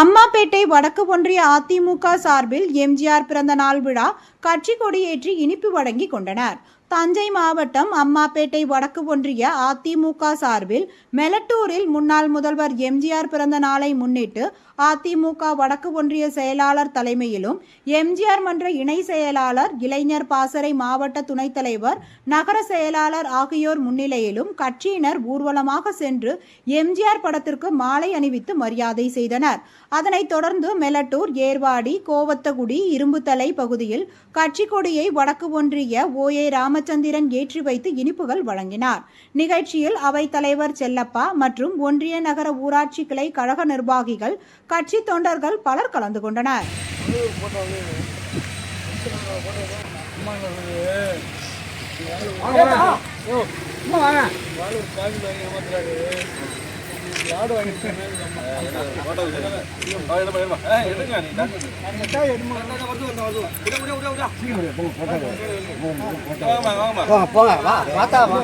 அம்மாப்பேட்டை வடக்கு ஒன்றிய அதிமுக சார்பில் எம்ஜிஆர் பிறந்த நாள் விழா கட்சி கொடியேற்றி இனிப்பு வழங்கி கொண்டனர். தஞ்சை மாவட்டம் அம்மாப்பேட்டை வடக்கு ஒன்றிய அதிமுக சார்பில் மெலட்டூரில் முன்னாள் முதல்வர் எம்ஜிஆர் பிறந்த நாளை முன்னிட்டு அதிமுக வடக்கு ஒன்றிய செயலாளர் தலைமையிலும் எம்ஜிஆர் மன்ற இணை செயலாளர் இளைஞர் பாசறை மாவட்ட துணைத் தலைவர் நகர செயலாளர் ஆகியோர் முன்னிலையிலும் கட்சியினர் ஊர்வலமாக சென்று எம்ஜிஆர் படத்திற்கு மாலை அணிவித்து மரியாதை செய்தனர். அதனைத் தொடர்ந்து மெலட்டூர் ஏர்வாடி கோவத்தகுடி இரும்புத்தலை பகுதியில் கட்சி கொடியை வடக்கு ஒன்றிய ஓ ஏ ராம ராமச்சந்திரன் ஏற்றி வைத்து இனிப்புகள் வழங்கினார். நிகழ்ச்சியில் அவைத் தலைவர் செல்லப்பா மற்றும் ஒன்றிய நகர ஊராட்சி கிளை கழக நிர்வாகிகள் கட்சி தொண்டர்கள் பலர் கலந்து கொண்டனர். போங்க போங்க வா பார்த்தா வா